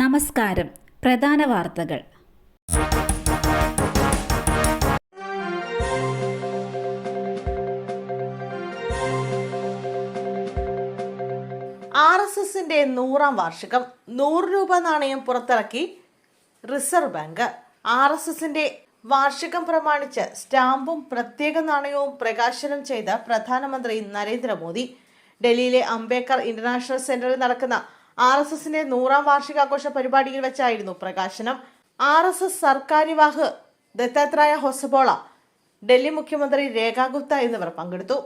നമസ്കാരം. പ്രധാന വാർത്തകൾ. ആർ എസ് എസിന്റെ നൂറാം വാർഷികം നൂറ് രൂപ നാണയം പുറത്തിറക്കി റിസർവ് ബാങ്ക്. ആർ എസ് എസിന്റെ വാർഷികം പ്രമാണിച്ച് സ്റ്റാമ്പും പ്രത്യേക നാണയവും പ്രകാശനം ചെയ്ത പ്രധാനമന്ത്രി നരേന്ദ്രമോദി. ഡൽഹിയിലെ അംബേദ്കർ ഇന്റർനാഷണൽ സെന്ററിൽ നടക്കുന്ന ആർ എസ് എസിന്റെ നൂറാം വാർഷികാഘോഷ പരിപാടിയിൽ വെച്ചായിരുന്നു പ്രകാശനം. ആർ എസ് എസ് സർക്കാരിവാഹ് ദത്താത്രേയ ഹൊസബോള ഡൽഹി മുഖ്യമന്ത്രി രേഖാ ഗുപ്ത എന്നിവർ പങ്കെടുത്തു.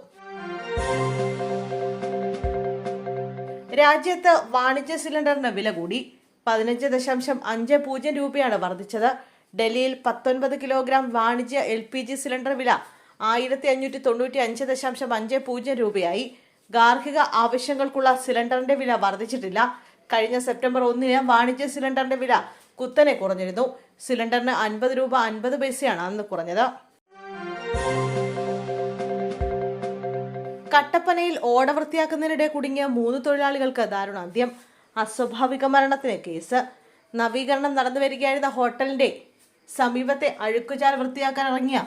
രാജ്യത്ത് വാണിജ്യ സിലിണ്ടറിന് വില കൂടി. പതിനഞ്ച് ദശാംശം അഞ്ച് പൂജ്യം രൂപയാണ് വർദ്ധിച്ചത്. ഡൽഹിയിൽ പത്തൊൻപത് കിലോഗ്രാം വാണിജ്യ എൽ പി ജി സിലിണ്ടർ വില ആയിരത്തി അഞ്ഞൂറ്റി തൊണ്ണൂറ്റി അഞ്ച് ദശാംശം അഞ്ച് പൂജ്യം രൂപയായി. ഗാർഹിക ആവശ്യങ്ങൾക്കുള്ള സിലിണ്ടറിന്റെ വില വർദ്ധിച്ചിട്ടില്ല. കഴിഞ്ഞ സെപ്റ്റംബർ ഒന്നിന് വാണിജ്യ സിലിണ്ടറിന്റെ വില കുത്തനെ കുറഞ്ഞിരുന്നു. സിലിണ്ടറിന് അൻപത് രൂപ അൻപത് പൈസയാണ് അന്ന് കുറഞ്ഞത്. കട്ടപ്പനയിൽ ഓട വൃത്തിയാക്കുന്നതിനിടെ കുടുങ്ങിയ മൂന്ന് തൊഴിലാളികൾക്ക് ദാരുണാന്ത്യം അസ്വാഭാവിക മരണത്തിന് കേസ്. നവീകരണം നടന്നു വരികയായിരുന്ന ഹോട്ടലിന്റെ സമീപത്തെ അഴുക്കുചാൽ വൃത്തിയാക്കാൻ ഇറങ്ങിയ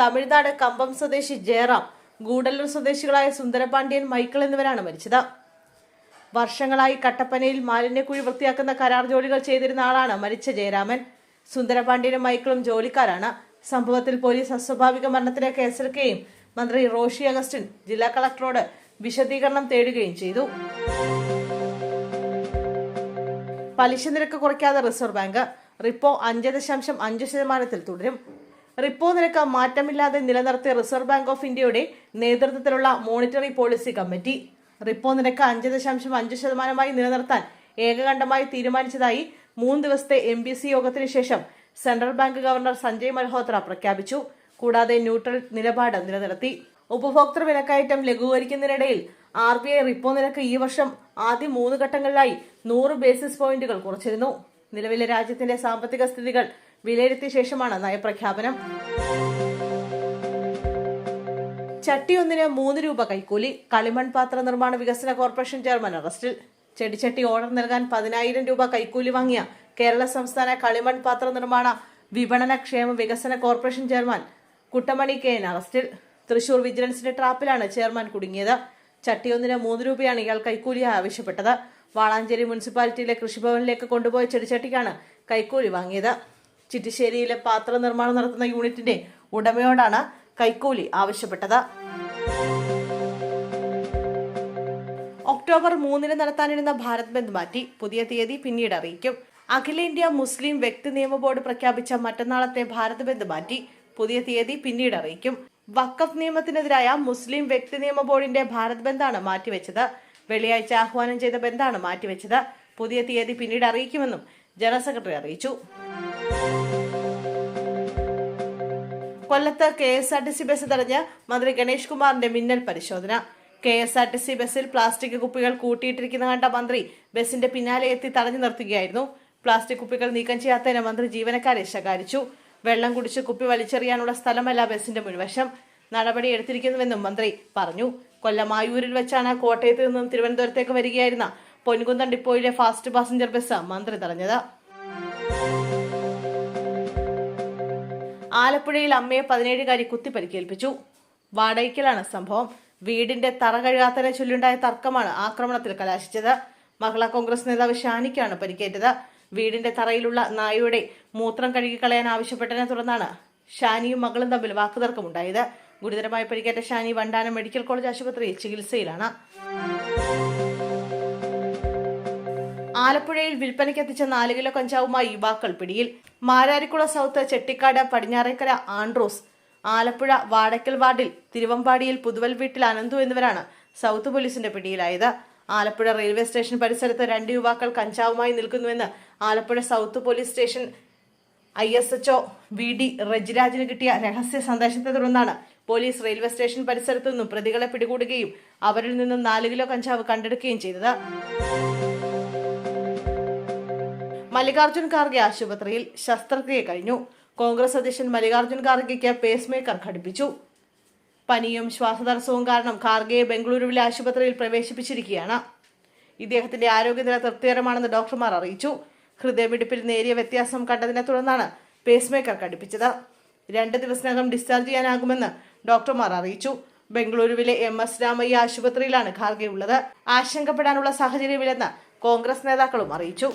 തമിഴ്നാട് കമ്പം സ്വദേശി ജയറാം ഗൂഡല്ലൂർ സ്വദേശികളായ സുന്ദരപാണ്ഡ്യൻ മൈക്കിൾ എന്നിവരാണ് മരിച്ചത്. വർഷങ്ങളായി കട്ടപ്പനയിൽ മാലിന്യക്കുഴി വൃത്തിയാക്കുന്ന കരാർ ജോലികൾ ചെയ്തിരുന്ന ആളാണ് മരിച്ച ജയരാമൻ. സുന്ദരപാണ്ഡ്യനും മൈക്കിളും ജോലിക്കാരാണ്. സംഭവത്തിൽ പോലീസ് അസ്വാഭാവിക മരണത്തിന് കേസെടുക്കുകയും മന്ത്രി റോഷി അഗസ്റ്റിൻ ജില്ലാ കളക്ടറോട് വിശദീകരണം തേടുകയും ചെയ്തു. പലിശ നിരക്ക് കുറയ്ക്കാതെ റിസർവ് ബാങ്ക്. റിപ്പോ അഞ്ച് ദശാംശം അഞ്ച് ശതമാനത്തിൽ തുടരും. റിപ്പോ നിരക്ക് മാറ്റമില്ലാതെ നിലനിർത്തിയ റിസർവ് ബാങ്ക് ഓഫ് ഇന്ത്യയുടെ നേതൃത്വത്തിലുള്ള മോണിറ്ററി പോളിസി കമ്മിറ്റി. റിപ്പോ നിരക്ക് അഞ്ച് ദശാംശം അഞ്ച് ശതമാനമായി നിലനിർത്താൻ ഏകകണ്ഠമായി തീരുമാനിച്ചതായി മൂന്ന് ദിവസത്തെ എം ബി സി യോഗത്തിന് ശേഷം central bank governor Sanjay Malhotra പ്രഖ്യാപിച്ചു. കൂടാതെ ന്യൂട്രൽ നിലപാട് നിലനിർത്തി. ഉപഭോക്തൃ വിലക്കയറ്റം ലഘൂകരിക്കുന്നതിനിടയിൽ ആർ ബി ഐ റിപ്പോ നിരക്ക് ഈ വർഷം ആദ്യ മൂന്ന് ഘട്ടങ്ങളിലായി നൂറ് ബേസിസ് പോയിന്റുകൾ കുറച്ചിരുന്നു. നിലവിലെ രാജ്യത്തിന്റെ സാമ്പത്തിക സ്ഥിതികൾ വിലയിരുത്തിയ ശേഷമാണ് നയപ്രഖ്യാപനം ചട്ടിയൊന്നിന് മൂന്ന് രൂപ കൈക്കൂലി. കളിമൺ പാത്ര നിർമ്മാണ വികസന കോർപ്പറേഷൻ ചെയർമാൻ അറസ്റ്റിൽ. ചെടിച്ചട്ടി ഓർഡർ നൽകാൻ പതിനായിരം രൂപ കൈക്കൂലി വാങ്ങിയ കേരള സംസ്ഥാന കളിമൺ പാത്ര നിർമ്മാണ വിപണന ക്ഷേമ വികസന corporation chairman Kuttamani K N അറസ്റ്റിൽ. തൃശൂർ വിജിലൻസിന്റെ ട്രാപ്പിലാണ് ചെയർമാൻ കുടുങ്ങിയത്. ചട്ടിയൊന്നിന് മൂന്ന് രൂപയാണ് ഇയാൾ കൈക്കൂലി ആവശ്യപ്പെട്ടത്. വാളാഞ്ചേരി മുനിസിപ്പാലിറ്റിയിലെ കൃഷിഭവനിലേക്ക് കൊണ്ടുപോയ ചെടിച്ചട്ടിക്കാണ് കൈക്കൂലി വാങ്ങിയത്. ചിറ്റിശ്ശേരിയിലെ പാത്ര നിർമ്മാണം നടത്തുന്ന യൂണിറ്റിന്റെ ഉടമയോടാണ് കൈക്കൂലി ആവശ്യപ്പെട്ടത്. ഒക്ടോബർ മൂന്നിന് നടത്താനിരുന്ന ഭാരത് ബന്ദ് മാറ്റി പുതിയ തീയതി പിന്നീട് അറിയിക്കും. അഖിലേന്ത്യാ മുസ്ലിം വ്യക്തി നിയമ ബോർഡ് പ്രഖ്യാപിച്ച മറ്റന്നാളത്തെ ഭാരത് ബന്ദ് മാറ്റി പുതിയ തീയതി പിന്നീട് അറിയിക്കും. വക്കഫ് നിയമത്തിനെതിരായ മുസ്ലിം വ്യക്തി നിയമ ബോർഡിന്റെ ഭാരത് ബന്ദാണ് മാറ്റിവെച്ചത്. വെള്ളിയാഴ്ച ആഹ്വാനം ചെയ്ത ബന്ദാണ് മാറ്റിവെച്ചത്. പുതിയ തീയതി പിന്നീട് അറിയിക്കുമെന്നും ജനറൽ സെക്രട്ടറി അറിയിച്ചു. കൊല്ലത്ത് K S R T C bus തടഞ്ഞ് മന്ത്രി ഗണേഷ് കുമാറിന്റെ മിന്നൽ പരിശോധന. K S R T C ബസ്സിൽ പ്ലാസ്റ്റിക് കുപ്പികൾ കൂട്ടിയിട്ടിരിക്കുന്ന കണ്ട മന്ത്രി ബസിന്റെ പിന്നാലെ എത്തി തടഞ്ഞു നിർത്തുകയായിരുന്നു. പ്ലാസ്റ്റിക് കുപ്പികൾ നീക്കം ചെയ്യാത്തതിന് മന്ത്രി ജീവനക്കാരെ ശകാരിച്ചു. വെള്ളം കുടിച്ച് കുപ്പി വലിച്ചെറിയാനുള്ള സ്ഥലമല്ല ബസിന്റെ മുൻവശം. നടപടി എടുത്തിരിക്കുന്നുവെന്നും മന്ത്രി പറഞ്ഞു. കൊല്ലമായൂരിൽ വെച്ചാണ് കോട്ടയത്ത് നിന്നും തിരുവനന്തപുരത്തേക്ക് വരികയായിരുന്ന പൊൻകുന്നം ഡിപ്പോയിലെ ഫാസ്റ്റ് പാസഞ്ചർ ബസ് മന്ത്രി തടഞ്ഞത്. ആലപ്പുഴയിൽ അമ്മയെ പതിനേഴുകാരി കുത്തി പരിക്കേൽപ്പിച്ചു. വാടകയ്ക്കലാണ് സംഭവം. വീടിന്റെ തറ കഴുകാത്തതിനെ ചൊല്ലുണ്ടായ തർക്കമാണ് ആക്രമണത്തിൽ കലാശിച്ചത്. മഹിളാ കോൺഗ്രസ് നേതാവ് ഷാനിക്കാണ് പരിക്കേറ്റത്. വീടിന്റെ തറയിലുള്ള നായയുടെ മൂത്രം കഴുകിക്കളയാൻ ആവശ്യപ്പെട്ടതിനെ തുടർന്നാണ് ഷാനിയും മകളും തമ്മിൽ വാക്കുതർക്കമുണ്ടായത്. ഗുരുതരമായി പരിക്കേറ്റ ഷാനി വണ്ടാനം മെഡിക്കൽ കോളേജ് ആശുപത്രിയിൽ ചികിത്സയിലാണ്. ആലപ്പുഴയിൽ വിൽപ്പനയ്ക്കെത്തിച്ച നാല് കിലോ കഞ്ചാവുമായി യുവാക്കൾ പിടിയിൽ. മാരാരിക്കുള സൗത്ത് ചെട്ടിക്കാട് പടിഞ്ഞാറേക്കര ആൻഡ്രോസ്. ആലപ്പുഴ വാടക്കൽ വാർഡിൽ തിരുവമ്പാടിയിൽ പുതുവൽ വീട്ടിൽ അനന്തു എന്നിവരാണ് സൗത്ത് പോലീസിന്റെ പിടിയിലായത്. ആലപ്പുഴ റെയിൽവേ സ്റ്റേഷൻ പരിസരത്ത് രണ്ട് യുവാക്കൾ കഞ്ചാവുമായി നിൽക്കുന്നുവെന്ന് Alappuzha south police station I S HO V D റജിരാജിന് കിട്ടിയ രഹസ്യ സന്ദേശത്തെ തുടർന്നാണ് പോലീസ് റെയിൽവേ സ്റ്റേഷൻ പരിസരത്തു നിന്നും പ്രതികളെ പിടികൂടുകയും അവരിൽ നിന്നും നാല് കിലോ കഞ്ചാവ് കണ്ടെടുക്കുകയും ചെയ്തത്. മല്ലികാർജുൻ ഖാർഗെ ആശുപത്രിയിൽ ശസ്ത്രക്രിയ കഴിഞ്ഞു. കോൺഗ്രസ് അധ്യക്ഷൻ മല്ലികാർജുൻ ഖാർഗെക്ക് പേസ് മേക്കർ ഘടിപ്പിച്ചു. പനിയും ശ്വാസതടസ്സവും കാരണം ഖാർഗെയെ ബംഗളൂരുവിലെ ആശുപത്രിയിൽ പ്രവേശിപ്പിച്ചിരിക്കുകയാണ്. ഇദ്ദേഹത്തിന്റെ ആരോഗ്യനില തൃപ്തികരമാണെന്ന് ഡോക്ടർമാർ അറിയിച്ചു. ഹൃദയമിടിപ്പിൽ നേരിയ വ്യത്യാസം കണ്ടതിനെ തുടർന്നാണ് പേസ് മേക്കർ ഘടിപ്പിച്ചത്. രണ്ട് ദിവസത്തിനകം ഡിസ്ചാർജ് ചെയ്യാനാകുമെന്ന് ഡോക്ടർമാർ അറിയിച്ചു. ബംഗളൂരുവിലെ എം എസ് രാമയ്യ ആശുപത്രിയിലാണ് ഖാർഗെ ഉള്ളത്. ആശങ്കപ്പെടാനുള്ള സാഹചര്യമില്ലെന്ന് കോൺഗ്രസ് നേതാക്കളും അറിയിച്ചു.